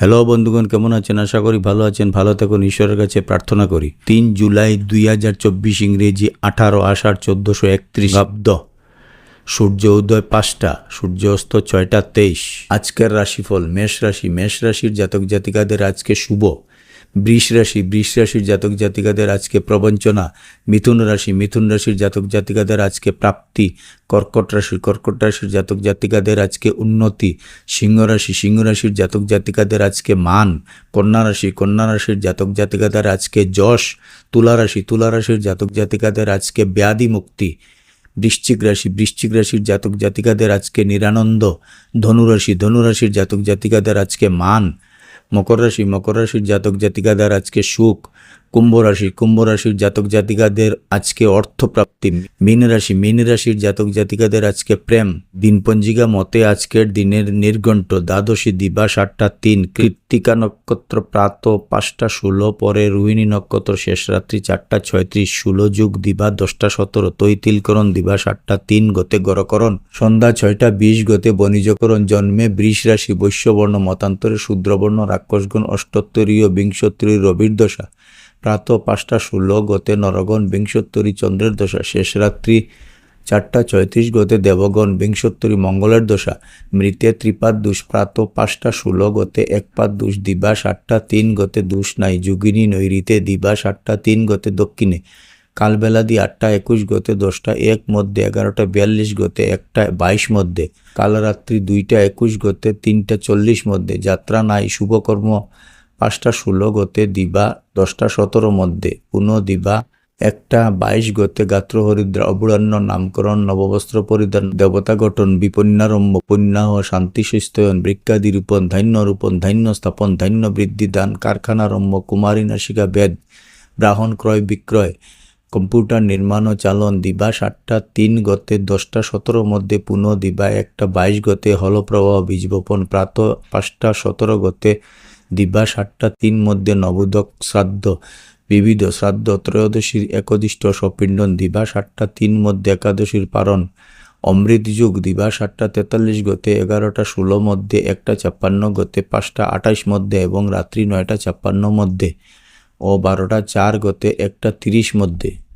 Hello বন্ধুগণ, কেমন আছেন? আশা করি ভালো আছেন। ভালো থাকুন, ঈশ্বরের কাছে প্রার্থনা করি। তিন জুলাই দুই হাজার চব্বিশ ইংরেজি আঠারো আষাঢ় চোদ্দোশো একত্রিশ অব্দ সূর্য উদয় পাঁচটা, সূর্য অস্ত ছয়টা তেইশ। আজকের রাশিফল মেষ রাশি। মেষ রাশির জাতক জাতিকাদের আজকে শুভ। বৃষ রাশি, বৃষ রাশির জাতক জাতিকাদের আজকে প্রবঞ্চনা, মিথুন রাশি, মিথুন রাশির জাতক জাতিকাদের আজকে প্রাপ্তি, কর্কট রাশি কর্কট রাশির জাতক জাতিকাদের আজকে উন্নতি, সিংহ রাশি, সিংহ রাশির জাতক জাতিকাদের আজকে মান, কন্যা রাশি, কন্যা রাশির জাতক জাতিকাদের আজকে যশ, তুলা রাশি, তুলা রাশির জাতক জাতিকাদের আজকে ব্যাধি মুক্তি, বৃশ্চিক রাশি, বৃশ্চিক রাশির জাতক জাতিকাদের আজকে নিরানন্দ ধনুরাশি ধনুরাশির জাতক জাতিকাদের আজকে মান মকর রাশি মকর রাশির জাতক জাতিকাদার আজকে সুখ কুম্ভ রাশি, কুম্ভ রাশির জাতক জাতিকাদের আজকে অর্থপ্রাপ্তি মীন রাশি, মীন রাশির জাতক জাতিকাদের আজকে প্রেম। দিনপঞ্জিকা মতে আজকের দিনের নির্ঘণ্ট, দ্বাদশী দিবা, সাতটা তিন, কৃত্তিকা নক্ষত্র প্রাত, পাঁচটা ষোলো, পরে রোহিণী নক্ষত্র শেষ রাত্রি, চারটা ছয়ত্রিশ, ষোলো যুগ দিবা, দশটা সতেরো, তৈতিলকরণ দিবা, সাতটা তিন, গতে গরকরণ, সন্ধ্যা ছয়টা বিশ, গতে বণিজকরণ, জন্মে বৃষ রাশি, বৈশ্যবর্ণ, মতান্তরে শূদ্রবর্ণ, রাক্ষসগণ, অষ্টোত্তরীয় বিংশোত্তরী রবির দশা। প্রাত পাঁচটা ষোলো গতে নরগণ বিংশোত্তরী চন্দ্রের দশা, শেষ রাত্রি চারটা ছয়ত্রিশ গতে দেবগণ বিংশোত্তরী মঙ্গলের দশা, মৃতে ত্রিপাদ দুষ্প্রাত পাঁচটা ষোলো গতে একপাত দুষ, দিবা সাতটা তিন গতে দুষ নাই, যুগিনী নৈরিতে, দিবা সাতটা তিন গতে দক্ষিণে, কালবেলা দিয়ে আটটা একুশ গতে দশটা এক মধ্যে, এগারোটা বিয়াল্লিশ গতে একটা বাইশ মধ্যে, কালরাত্রি দুইটা একুশ গতে তিনটা চল্লিশ মধ্যে, যাত্রা নাই শুভকর্ম পাঁচটা ষোলো গতে দিবা, দশটা সতেরো মধ্যে পুনঃ দিবা, একটা বাইশ গতে গাত্র হরিদ্রা অবুড়ান্য নামকরণ নববস্ত্র পরিধান দেবতা গঠন বিপন্যারম্ভ পুণ্যাহ শান্তি সুস্থয়ন বৃক্ষাদি রূপন ধান্য রূপন ধান্য স্থাপন ধান্য বৃদ্ধি দান কারখানারম্ভ কুমারী নাসিকা বেদ ব্রাহ্মণ ক্রয় বিক্রয় কম্পিউটার নির্মাণ ও চালন দিবা, সাতটা তিন গতে দশটা সতেরো মধ্যে পুনঃ দিবা, একটা বাইশ গতে হলপ্রবাহ বীজ বপন প্রাত পাঁচটা সতেরো গতে দিবা সাতটা তিন মধ্যে নবোদক শ্রাদ্ধ, বিবিধ শ্রাদ্ধ ত্রয়োদশীর একদিষ্ট সপিণ্ডন দিবা সাতটা তিন মধ্যে একাদশীর পারণ, অমৃত যুগ, দিবা সাতটা তেতাল্লিশ গতে এগারোটা ষোলো মধ্যে একটা ছাপ্পান্ন গতে পাঁচটা আঠাইশ মধ্যে এবং রাত্রি নয়টা ছাপ্পান্ন মধ্যে, ও বারোটা চার গতে একটা তিরিশ মধ্যে।